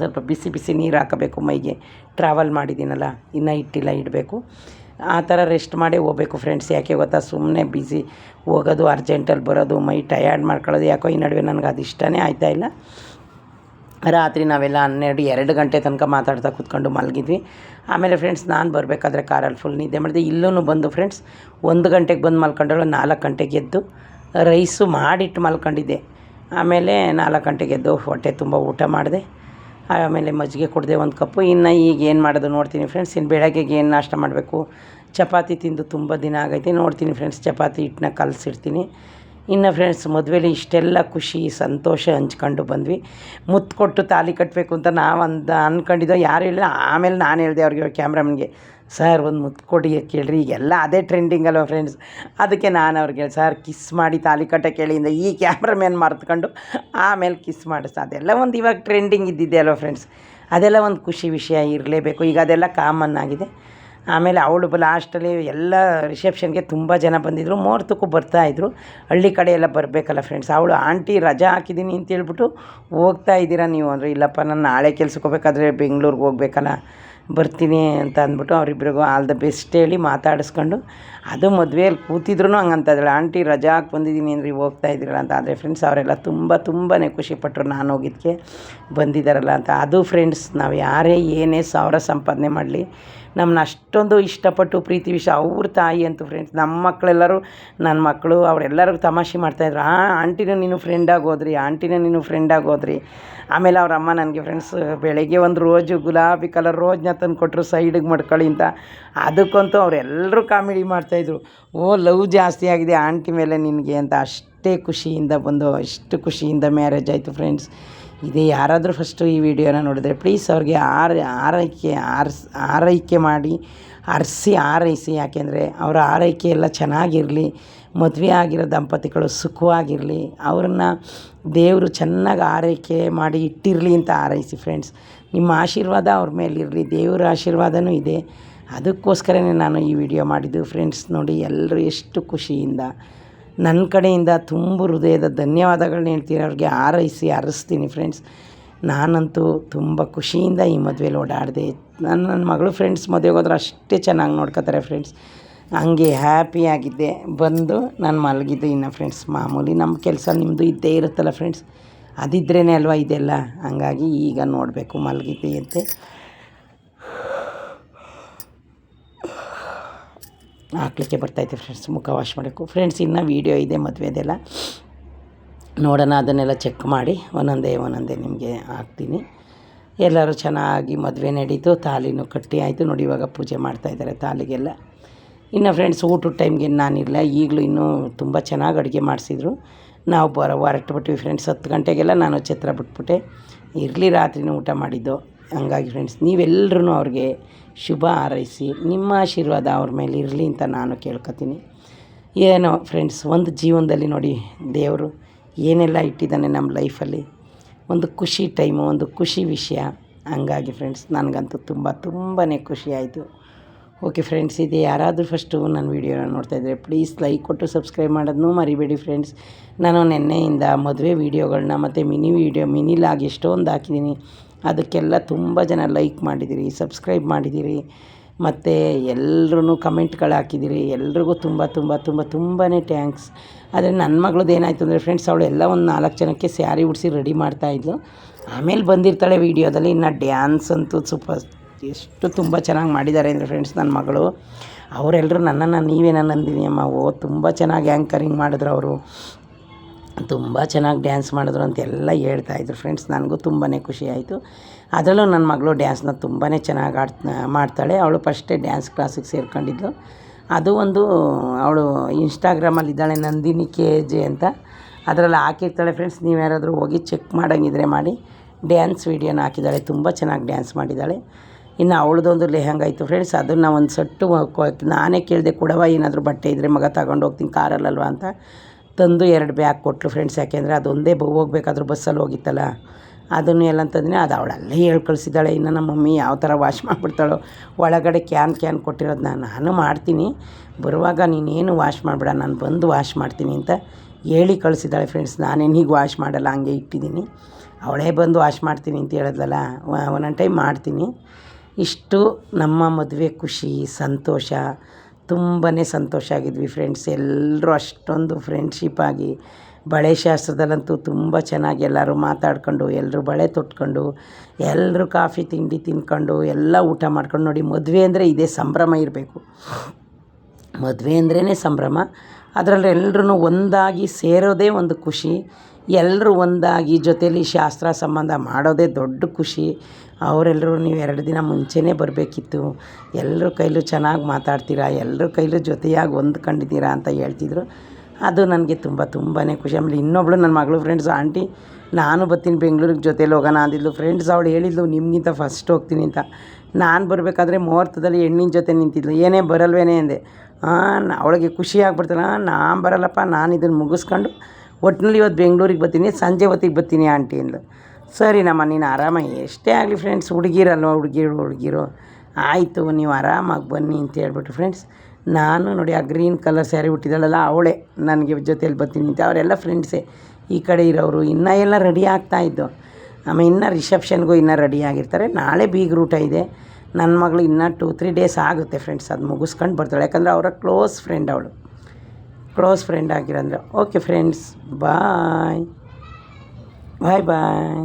ಸ್ವಲ್ಪ ಬಿಸಿ ಬಿಸಿ ನೀರು ಹಾಕಬೇಕು ಮೈಗೆ. ಟ್ರಾವೆಲ್ ಮಾಡಿದ್ದೀನಲ್ಲ, ಇನ್ನೂ ಇಟ್ಟಿಲ್ಲ ಇಡಬೇಕು. ಆ ಥರ ರೆಸ್ಟ್ ಮಾಡೇ ಹೋಗ್ಬೇಕು ಫ್ರೆಂಡ್ಸ್ ಯಾಕೆ ಗೊತ್ತಾ? ಸುಮ್ಮನೆ ಬಿಸಿ ಹೋಗೋದು ಅರ್ಜೆಂಟಲ್ಲಿ ಬರೋದು, ಮೈ ಟಯರ್ಡ್ ಮಾಡ್ಕೊಳ್ಳೋದು, ಯಾಕೋ ಈ ನಡುವೆ ನನಗೆ ಅದು ಇಷ್ಟನೇ ಆಯ್ತಾ ಇಲ್ಲ. ರಾತ್ರಿ ನಾವೆಲ್ಲ ಹನ್ನೆರಡು, ಎರಡು ಗಂಟೆ ತನಕ ಮಾತಾಡ್ತಾ ಕೂತ್ಕೊಂಡು ಮಲಗಿದ್ವಿ. ಆಮೇಲೆ ಫ್ರೆಂಡ್ಸ್ ನಾನು ಬರಬೇಕಾದ್ರೆ ಕಾರಲ್ಲಿ ಫುಲ್ ನಿದ್ದೆ ಮಾಡಿದೆ. ಇಲ್ಲೂ ಬಂದು ಫ್ರೆಂಡ್ಸ್ ಒಂದು ಗಂಟೆಗೆ ಬಂದು ಮಲ್ಕೊಂಡಳು, ನಾಲ್ಕು ಗಂಟೆಗೆ ಎದ್ದು ರೈಸು ಮಾಡಿಟ್ಟು ಮಲ್ಕೊಂಡಿದ್ದೆ. ಆಮೇಲೆ ನಾಲ್ಕು ಗಂಟೆಗೆ ಎದ್ದು ಹೊಟ್ಟೆ ತುಂಬ ಊಟ ಮಾಡಿದೆ. ಆಮೇಲೆ ಮಜ್ಜಿಗೆ ಕುಡಿದೆ ಒಂದು ಕಪ್ಪು. ಇನ್ನು ಈಗ ಏನು ಮಾಡೋದು ನೋಡ್ತೀನಿ ಫ್ರೆಂಡ್ಸ್ ಇನ್ನು ಬೆಳಗ್ಗೆಗೆ ಏನು ನಾಷ್ಟ ಮಾಡಬೇಕು? ಚಪಾತಿ ತಿಂದು ತುಂಬ ದಿನ ಆಗೈತೆ. ನೋಡ್ತೀನಿ ಫ್ರೆಂಡ್ಸ್ ಚಪಾತಿ ಹಿಟ್ಟನ್ನ ಕಲಸಿಡ್ತೀನಿ. ಇನ್ನು ಫ್ರೆಂಡ್ಸ್ ಮದುವೆಲಿ ಇಷ್ಟೆಲ್ಲ ಖುಷಿ, ಸಂತೋಷ ಹಂಚ್ಕೊಂಡು ಬಂದ್ವಿ. ಮುತ್ತು ಕೊಟ್ಟು ತಾಲಿ ಕಟ್ಟಬೇಕು ಅಂತ ನಾವು ಅಂದ ಅಂದ್ಕೊಂಡಿದ್ದೋ ಯಾರು ಹೇಳಿಲ್ಲ ಆಮೇಲೆ ನಾನು ಹೇಳಿದೆ ಅವ್ರಿಗೆ ಕ್ಯಾಮ್ರಾಮನ್ಗೆ ಸರ್ ಒಂದು ಮುತ್ತು ಕೊಡಿ ಕೇಳ್ರಿ. ಈಗೆಲ್ಲ ಅದೇ ಟ್ರೆಂಡಿಂಗ್ ಅಲ್ವ ಫ್ರೆಂಡ್ಸ್ ಅದಕ್ಕೆ ನಾನು ಅವ್ರಿಗೆ ಹೇಳಿ ಸರ್ ಕಿಸ್ ಮಾಡಿ ತಾಲಿ ಕಟ್ಟ ಕೇಳಿಂದ ಈ ಕ್ಯಾಮ್ರಾಮ್ಯಾನ್ ಮರೆತ್ಕೊಂಡು ಆಮೇಲೆ ಕಿಸ್ ಮಾಡಿಸ್ ಅದೆಲ್ಲ ಒಂದು ಇವಾಗ ಟ್ರೆಂಡಿಂಗ್ ಇದ್ದಿದ್ದೆ ಅಲ್ವ ಫ್ರೆಂಡ್ಸ್ ಅದೆಲ್ಲ ಒಂದು ಖುಷಿ ವಿಷಯ ಇರಲೇಬೇಕು. ಈಗ ಅದೆಲ್ಲ ಕಾಮನ್ ಆಗಿದೆ. ಆಮೇಲೆ ಅವಳು ಲಾಸ್ಟಲ್ಲಿ ಎಲ್ಲ ರಿಸೆಪ್ಷನ್ಗೆ ತುಂಬ ಜನ ಬಂದಿದ್ದರು ಮುಹೂರ್ತಕ್ಕೂ ಬರ್ತಾಯಿದ್ರು ಹಳ್ಳಿ ಕಡೆ ಎಲ್ಲ ಬರಬೇಕಲ್ಲ ಫ್ರೆಂಡ್ಸ್ ಅವಳು, ಆಂಟಿ, ರಜಾ ಹಾಕಿದ್ದೀನಿ ಅಂತ ಹೇಳ್ಬಿಟ್ಟು ಹೋಗ್ತಾ ಇದ್ದೀರಾ ನೀವು? ಅಂದರೆ, ಇಲ್ಲಪ್ಪ, ನಾನು ನಾಳೆ ಕೆಲ್ಸಕ್ಕೆ ಹೋಗ್ಬೇಕಾದ್ರೆ ಬೆಂಗ್ಳೂರಿಗೆ ಹೋಗ್ಬೇಕಲ್ಲ. ಬರ್ತೀನಿ ಅಂತ ಅಂದ್ಬಿಟ್ಟು ಅವರಿಬ್ರಿಗೂ ಆಲ್ ದ ಬೆಸ್ಟ್ ಹೇಳಿ ಮಾತಾಡಿಸ್ಕೊಂಡು, ಅದು ಮದುವೆಯಲ್ಲಿ ಕೂತಿದ್ರು ಹಂಗಂತ ಇದ್ದಾಳೆ ಆಂಟಿ ರಜಾ ಹಾಕಿ ಬಂದಿದ್ದೀನಿ ಅಂದರೆ ಹೋಗ್ತಾ ಇದ್ದೀರಲ್ಲ ಅಂತ. ಆದರೆ ಫ್ರೆಂಡ್ಸ್ ಅವರೆಲ್ಲ ತುಂಬ ತುಂಬಾ ಖುಷಿಪಟ್ಟರು ನಾನು ಹೋಗಿದ್ದಕ್ಕೆ, ಬಂದಿದ್ದಾರಲ್ಲ ಅಂತ. ಅದು ಫ್ರೆಂಡ್ಸ್ ನಾವು ಯಾರೇ ಏನೇ ಸಾವಿರ ಸಂಪಾದನೆ ಮಾಡಲಿ ನಮ್ಮನ್ನ ಅಷ್ಟೊಂದು ಇಷ್ಟಪಟ್ಟು ಪ್ರೀತಿ ವಿಷ ಅವ್ರ ತಾಯಿ ಅಂತೂ ಫ್ರೆಂಡ್ಸ್ ನಮ್ಮ ಮಕ್ಕಳೆಲ್ಲರೂ ನನ್ನ ಮಕ್ಕಳು ಅವರೆಲ್ಲರಿಗೂ ತಮಾಷೆ ಮಾಡ್ತಾಯಿದ್ರು ಆ ಆಂಟಿನೂ ನೀನು ಫ್ರೆಂಡಾಗಿ ಹೋದ್ರಿ ಆಂಟಿನ ನೀನು ಫ್ರೆಂಡಾಗಿ ಹೋದ್ರಿ. ಆಮೇಲೆ ಅವ್ರ ಅಮ್ಮ ನನಗೆ ಫ್ರೆಂಡ್ಸ್ ಬೆಳಗ್ಗೆ ಒಂದು ರೋಜು ಗುಲಾಬಿ ಕಲರ್ ರೋಜ್ನ ತಂದು ಕೊಟ್ಟರು ಸೈಡಿಗೆ ಮಡ್ಕೊಳ್ಳಿ ಅಂತ. ಅದಕ್ಕಂತೂ ಅವರೆಲ್ಲರೂ ಕಾಮಿಡಿ ಮಾಡ್ತಾಯಿದ್ರು ಓ, ಲವ್ ಜಾಸ್ತಿ ಆಗಿದೆ ಆಂಟಿ ಮೇಲೆ ನಿನಗೆ ಅಂತ ಅಷ್ಟೇ ಖುಷಿಯಿಂದ ಬಂದು, ಅಷ್ಟು ಖುಷಿಯಿಂದ ಮ್ಯಾರೇಜ್ ಆಯಿತು ಫ್ರೆಂಡ್ಸ್ ಇದೇ ಯಾರಾದರೂ ಫಸ್ಟು ಈ ವಿಡಿಯೋನ ನೋಡಿದರೆ ಪ್ಲೀಸ್ ಅವ್ರಿಗೆ ಆರ, ಆರೈಕೆ, ಆರ್ಸ್, ಆರೈಕೆ ಮಾಡಿ ಅರಸಿ ಆರೈಸಿ. ಯಾಕೆಂದರೆ ಅವರ ಆರೈಕೆ ಎಲ್ಲ ಚೆನ್ನಾಗಿರಲಿ, ಮದುವೆ ಆಗಿರೋ ದಂಪತಿಗಳು ಸುಖವಾಗಿರಲಿ, ಅವ್ರನ್ನ ದೇವರು ಚೆನ್ನಾಗಿ ಆರೈಕೆ ಮಾಡಿ ಇಟ್ಟಿರಲಿ ಅಂತ ಆರೈಸಿ ಫ್ರೆಂಡ್ಸ್. ನಿಮ್ಮ ಆಶೀರ್ವಾದ ಅವ್ರ ಮೇಲಿರಲಿ, ದೇವರ ಆಶೀರ್ವಾದನೂ ಇದೆ. ಅದಕ್ಕೋಸ್ಕರನೇ ನಾನು ಈ ವಿಡಿಯೋ ಮಾಡಿದ್ದು. ಫ್ರೆಂಡ್ಸ್ ನೋಡಿ ಎಲ್ಲರೂ ಎಷ್ಟು ಖುಷಿಯಿಂದ ನನ್ನ ಕಡೆಯಿಂದ ತುಂಬ ಹೃದಯದ ಧನ್ಯವಾದಗಳನ್ನ ಹೇಳ್ತೀನಿ ಅವ್ರಿಗೆ ಹಾರೈಸಿ, ಹರಿಸ್ತೀನಿ ಫ್ರೆಂಡ್ಸ್ ನಾನಂತೂ ತುಂಬ ಖುಷಿಯಿಂದ ಈ ಮದುವೆಲಿ ಓಡಾಡಿದೆ. ನಾನು ನನ್ನ ಮಗಳು ಫ್ರೆಂಡ್ಸ್ ಮದುವೆಗೆ ಹೋದ್ರೆ ಅಷ್ಟೇ ಚೆನ್ನಾಗಿ ನೋಡ್ಕೋತಾರೆ ಫ್ರೆಂಡ್ಸ್ ಹಂಗೆ ಹ್ಯಾಪಿಯಾಗಿದ್ದೆ ಬಂದು ನಾನು ಮಲಗಿದ್ದು ಇನ್ನು ಫ್ರೆಂಡ್ಸ್ ಮಾಮೂಲಿ ನಮ್ಮ ಕೆಲಸ ನಿಮ್ಮದು ಇದ್ದೇ ಇರುತ್ತಲ್ಲ ಫ್ರೆಂಡ್ಸ್ ಅದಿದ್ರೇ ಅಲ್ವಾ ಇದೆಲ್ಲ? ಹಂಗಾಗಿ ಈಗ ನೋಡಬೇಕು ಮಲಗಿದ್ದೆ ಅಂತೆ. ಹಾಕ್ಲಿಕ್ಕೆ ಬರ್ತೈತೆ ಫ್ರೆಂಡ್ಸ್ ಮುಖ ವಾಶ್ ಮಾಡಬೇಕು. ಫ್ರೆಂಡ್ಸ್ ಇನ್ನೂ ವೀಡಿಯೋ ಇದೆ ಮದುವೆದೆಲ್ಲ ನೋಡೋಣ, ಅದನ್ನೆಲ್ಲ ಚೆಕ್ ಮಾಡಿ. ಒಂದೊಂದೇ ಒಂದೊಂದೇ ನಿಮಗೆ ಹಾಕ್ತೀನಿ. ಎಲ್ಲರೂ ಚೆನ್ನಾಗಿ ಮದುವೆ ನಡೀತು, ತಾಲಿನೂ ಕಟ್ಟಿ ಆಯಿತು. ನೋಡಿ, ಇವಾಗ ಪೂಜೆ ಮಾಡ್ತಾಯಿದ್ದಾರೆ ತಾಲಿಗೆಲ್ಲ. ಇನ್ನು ಫ್ರೆಂಡ್ಸ್ ಊಟದ ಟೈಮ್ಗೆ ನಾನಿಲ್ಲ ಈಗಲೂ ಇನ್ನೂ ತುಂಬ ಚೆನ್ನಾಗಿ ಅಡುಗೆ ಮಾಡಿಸಿದ್ರು. ನಾವು ಬರೋ ಹೊರಟ್ಬಿಟ್ವಿ ಫ್ರೆಂಡ್ಸ್ ಹತ್ತು ಗಂಟೆಗೆಲ್ಲ ನಾನು ಛತ್ರ ಬಿಟ್ಬಿಟ್ಟೆ. ಇರಲಿ, ರಾತ್ರಿನೂ ಊಟ ಮಾಡಿದ್ದು. ಹಂಗಾಗಿ ಫ್ರೆಂಡ್ಸ್ ನೀವೆಲ್ಲರೂ ಅವ್ರಿಗೆ ಶುಭ ಹಾರೈಸಿ, ನಿಮ್ಮ ಆಶೀರ್ವಾದ ಅವ್ರ ಮೇಲೆ ಇರಲಿ ಅಂತ ನಾನು ಕೇಳ್ಕೊತೀನಿ. ಏನೋ ಫ್ರೆಂಡ್ಸ್ ಒಂದು ಜೀವನದಲ್ಲಿ ನೋಡಿ ದೇವರು ಏನೆಲ್ಲ ಇಟ್ಟಿದ್ದಾನೆ ನಮ್ಮ ಲೈಫಲ್ಲಿ ಒಂದು ಖುಷಿ ಟೈಮು ಒಂದು ಖುಷಿ ವಿಷಯ. ಹಂಗಾಗಿ ಫ್ರೆಂಡ್ಸ್ ನನಗಂತೂ ತುಂಬ ತುಂಬಾ ಖುಷಿಯಾಯಿತು ಓಕೆ ಫ್ರೆಂಡ್ಸ್ ಇದು ಯಾರಾದರೂ ಫಸ್ಟು ನನ್ನ ವೀಡಿಯೋನ ನೋಡ್ತಾಯಿದ್ರೆ ಪ್ಲೀಸ್ ಲೈಕ್ ಕೊಟ್ಟು ಸಬ್ಸ್ಕ್ರೈಬ್ ಮಾಡೋದನ್ನೂ ಮರಿಬೇಡಿ ಫ್ರೆಂಡ್ಸ್ ನಾನು ನಿನ್ನೆಯಿಂದ ಮದುವೆ ವೀಡಿಯೋಗಳನ್ನ ಮತ್ತು ಮಿನಿ ವೀಡಿಯೋ ಮಿನಿಲಾಗಿ ಎಷ್ಟೊಂದು ಹಾಕಿದ್ದೀನಿ. ಅದಕ್ಕೆಲ್ಲ ತುಂಬ ಜನ ಲೈಕ್ ಮಾಡಿದ್ದೀರಿ ಸಬ್ಸ್ಕ್ರೈಬ್ ಮಾಡಿದ್ದೀರಿ ಮತ್ತು ಎಲ್ಲರೂ ಕಮೆಂಟ್ಗಳು ಹಾಕಿದ್ದೀರಿ ಎಲ್ರಿಗೂ ತುಂಬ ತುಂಬ ತುಂಬ ತುಂಬಾ ಟ್ಯಾಂಕ್ಸ್ ಆದರೆ ನನ್ನ ಮಗಳದ್ದು ಏನಾಯಿತು ಅಂದರೆ ಫ್ರೆಂಡ್ಸ್, ಅವಳು ಎಲ್ಲ ಒಂದು ನಾಲ್ಕು ಜನಕ್ಕೆ ಸ್ಯಾರಿ ಉಡಿಸಿ ರೆಡಿ ಮಾಡ್ತಾಯಿದ್ಲು ಆಮೇಲೆ ಬಂದಿರ್ತಾಳೆ ವೀಡಿಯೋದಲ್ಲಿ. ಇನ್ನು ಡ್ಯಾನ್ಸ್ ಅಂತೂ ಸೂಪರ್, ಎಷ್ಟು ತುಂಬ ಚೆನ್ನಾಗಿ ಮಾಡಿದ್ದಾರೆ ಅಂದರೆ ಫ್ರೆಂಡ್ಸ್ ನನ್ನ ಮಗಳು. ಅವರೆಲ್ಲರೂ ನನ್ನನ್ನು ನೀವೇನ ನಂದಿನಿ ಅಮ್ಮ. ಓ, ತುಂಬ ಚೆನ್ನಾಗಿ ಆ್ಯಂಕರಿಂಗ್ ಮಾಡಿದ್ರು ಅವರು. ತುಂಬ ಚೆನ್ನಾಗಿ ಡ್ಯಾನ್ಸ್ ಮಾಡಿದ್ರು ಅಂತ ಎಲ್ಲ ಹೇಳ್ತಾ ಇದ್ರು ಫ್ರೆಂಡ್ಸ್ ನನಗೂ ತುಂಬಾ ಖುಷಿ ಆಯಿತು. ಅದರಲ್ಲೂ ನನ್ನ ಮಗಳು ಡ್ಯಾನ್ಸ್ನ ತುಂಬಾ ಚೆನ್ನಾಗಿ ಆಡ್ ಮಾಡ್ತಾಳೆ. ಅವಳು ಫಸ್ಟೇ ಡ್ಯಾನ್ಸ್ ಕ್ಲಾಸಿಗೆ ಸೇರ್ಕೊಂಡಿದ್ಲು ಅದು ಒಂದು, ಅವಳು ಇನ್ಸ್ಟಾಗ್ರಾಮಲ್ಲಿ ಇದ್ದಾಳೆ, ನಂದಿನಿ ಕೆ ಜೆ ಅಂತ. ಅದರಲ್ಲಿ ಹಾಕಿರ್ತಾಳೆ ಫ್ರೆಂಡ್ಸ್ ನೀವು ಯಾರಾದರೂ ಹೋಗಿ ಚೆಕ್ ಮಾಡೋಂಗಿದ್ರೆ ಮಾಡಿ. ಡ್ಯಾನ್ಸ್ ವೀಡಿಯೋನ ಹಾಕಿದ್ದಾಳೆ. ತುಂಬ ಚೆನ್ನಾಗಿ ಡ್ಯಾನ್ಸ್ ಮಾಡಿದ್ದಾಳೆ. ಇನ್ನು ಅವಳದೊಂದು ಲೆಹಂಗ ಇತ್ತು ಫ್ರೆಂಡ್ಸ್ ಅದನ್ನು ಒಂದು ಸಟ್ಟು ನಾನೇ ಕೇಳಿದೆ, ಕೊಡವ ಏನಾದರೂ ಬಟ್ಟೆ ಇದ್ದರೆ ಮಗ ತಗೊಂಡು ಹೋಗ್ತೀನಿ, ಕಾರಲ್ಲಲ್ವ ಅಂತ. ತಂದು ಎರಡು ಬ್ಯಾಗ್ ಕೊಟ್ಟಳು ಫ್ರೆಂಡ್ಸ್ ಯಾಕೆಂದರೆ ಅದೊಂದೇ ಹೋಗ್ಬೇಕಾದ್ರೂ ಬಸ್ಸಲ್ಲಿ ಹೋಗಿತ್ತಲ್ಲ. ಅದನ್ನು ಎಲ್ಲ ತಂದಿನಿ, ಅದು ಅವಳಲ್ಲೇ ಹೇಳಿ ಕಳಿಸಿದ್ದಾಳೆ. ಇನ್ನು ನಮ್ಮ ಮಮ್ಮಿ ಯಾವ ಥರ ವಾಶ್ ಮಾಡಿಬಿಡ್ತಾಳೋ. ಒಳಗಡೆ ಕ್ಯಾನ್ ಕ್ಯಾನ್ ಕೊಟ್ಟಿರೋದು ನಾನು ನಾನು ಮಾಡ್ತೀನಿ. ಬರುವಾಗ ನೀನೇನು ವಾಶ್ ಮಾಡಿಬಿಡ, ನಾನು ಬಂದು ವಾಶ್ ಮಾಡ್ತೀನಿ ಅಂತ ಹೇಳಿ ಕಳಿಸಿದ್ದಾಳೆ ಫ್ರೆಂಡ್ಸ್ ನಾನೇನು ಹೀಗೆ ವಾಶ್ ಮಾಡಲ್ಲ, ಹಂಗೆ ಇಟ್ಟಿದ್ದೀನಿ. ಅವಳೇ ಬಂದು ವಾಶ್ ಮಾಡ್ತೀನಿ ಅಂತ ಹೇಳಿದ್ಲಲ್ಲ ಒಂದೊಂದು ಟೈಮ್ ಮಾಡ್ತೀನಿ. ಇಷ್ಟು ನಮ್ಮ ಮದುವೆ ಖುಷಿ, ಸಂತೋಷ. ತುಂಬಾ ಸಂತೋಷ ಆಗಿದ್ವಿ ಫ್ರೆಂಡ್ಸ್ ಎಲ್ಲರೂ ಅಷ್ಟೊಂದು ಫ್ರೆಂಡ್ಶಿಪ್ ಆಗಿ ಬಳೆ ಶಾಸ್ತ್ರದಲ್ಲಂತೂ ತುಂಬ ಚೆನ್ನಾಗಿ ಎಲ್ಲರೂ ಮಾತಾಡ್ಕೊಂಡು ಎಲ್ಲರೂ ಬಳೆ ತೊಟ್ಕೊಂಡು ಎಲ್ಲರೂ ಕಾಫಿ ತಿಂಡಿ ತಿನ್ಕೊಂಡು, ಎಲ್ಲ ಊಟ ಮಾಡ್ಕೊಂಡು ನೋಡಿ ಮದುವೆ ಅಂದರೆ ಇದೇ ಸಂಭ್ರಮ ಇರಬೇಕು. ಮದುವೆ ಅಂದ್ರೇ ಸಂಭ್ರಮ. ಅದರಲ್ಲಿ ಎಲ್ಲರೂ ಒಂದಾಗಿ ಸೇರೋದೇ ಒಂದು ಖುಷಿ. ಎಲ್ಲರೂ ಒಂದಾಗಿ ಜೊತೇಲಿ ಶಾಸ್ತ್ರ ಸಂಬಂಧ ಮಾಡೋದೇ ದೊಡ್ಡ ಖುಷಿ. ಅವರೆಲ್ಲರೂ ನೀವು ಎರಡು ದಿನ ಮುಂಚೆನೇ ಬರಬೇಕಿತ್ತು. ಎಲ್ಲರ ಕೈಲೂ ಚೆನ್ನಾಗಿ ಮಾತಾಡ್ತೀರಾ ಎಲ್ಲರ ಕೈಲೂ ಜೊತೆಯಾಗಿ ಹೊಂದ್ಕೊಂಡಿದ್ದೀರ ಅಂತ ಹೇಳ್ತಿದ್ರು. ಅದು ನನಗೆ ತುಂಬ ತುಂಬಾ ಖುಷಿ. ಆಮೇಲೆ ಇನ್ನೊಬ್ಬಳು ನನ್ನ ಮಗಳು ಫ್ರೆಂಡ್ಸ್ ಆಂಟಿ, ನಾನು ಬರ್ತೀನಿ ಬೆಂಗ್ಳೂರಿಗೆ ಜೊತೆಲಿ ಹೋಗೋಣ ಅಂದಿದ್ಲು. ಫ್ರೆಂಡ್ಸ್ ಅವಳು ಹೇಳಿದ್ಲು, ನಿಮಗಿಂತ ಫಸ್ಟ್ ಹೋಗ್ತೀನಿ ಅಂತ. ನಾನು ಬರಬೇಕಾದ್ರೆ ಮುಹೂರ್ತದಲ್ಲಿ ಹೆಣ್ಣಿನ ಜೊತೆ ನಿಂತಿದ್ಲು. ಏನೇ ಬರಲ್ವೇನೆ? ಅಂದೆ. ಅವಳಿಗೆ ಖುಷಿ ಆಗ್ಬಿಡ್ತಾನೆ ನಾನು ಬರಲ್ಲಪ್ಪ, ನಾನು ಇದನ್ನು ಮುಗಿಸ್ಕೊಂಡು ಒಟ್ಟಿನಲ್ಲಿ ಇವತ್ತು ಬೆಂಗಳೂರಿಗೆ ಬರ್ತೀನಿ, ಸಂಜೆ ಹೊತ್ತಿಗೆ ಬರ್ತೀನಿ ಆಂಟಿ ಅಂದ್ಲು. ಸರಿ ನಮ್ಮ ನೀನು ಆರಾಮಾಗಿ ಎಷ್ಟೇ ಆಗಲಿ ಫ್ರೆಂಡ್ಸ್, ಹುಡುಗಿರಲ್ವ, ಹುಡುಗಿರು ಹುಡುಗಿರು. ಆಯಿತು, ನೀವು ಆರಾಮಾಗಿ ಬನ್ನಿ ಅಂತ ಹೇಳ್ಬಿಟ್ಟು ಫ್ರೆಂಡ್ಸ್. ನಾನು ನೋಡಿ ಆ ಗ್ರೀನ್ ಕಲರ್ ಸ್ಯಾರಿ ಹುಟ್ಟಿದಾಳಲ್ಲ ಅವಳೇ ನನಗೆ ಜೊತೆಯಲ್ಲಿ ಬರ್ತೀನಿ ಅಂತ. ಅವರೆಲ್ಲ ಫ್ರೆಂಡ್ಸೇ, ಈ ಕಡೆ ಇರೋರು ಇನ್ನೂ ಎಲ್ಲ ರೆಡಿ ಆಗ್ತಾ ಇದ್ದು. ಆಮೇಲೆ ಇನ್ನೂ ರಿಸೆಪ್ಷನ್ಗೂ ಇನ್ನೂ ರೆಡಿ ಆಗಿರ್ತಾರೆ. ನಾಳೆ ಬೀಗ್ ರೂಟ ಇದೆ. ನನ್ನ ಮಗಳು ಇನ್ನೂ ಟೂ, ತ್ರೀ ಡೇಸ್ ಆಗುತ್ತೆ ಫ್ರೆಂಡ್ಸ್, ಅದು ಮುಗಿಸ್ಕೊಂಡು ಬರ್ತಾಳೆ. ಯಾಕಂದರೆ ಅವರ ಕ್ಲೋಸ್ ಫ್ರೆಂಡ್ ಅವಳು. Close friend ಆಗಿರಂದ್ರೆ. Okay friends, bye. Bye bye.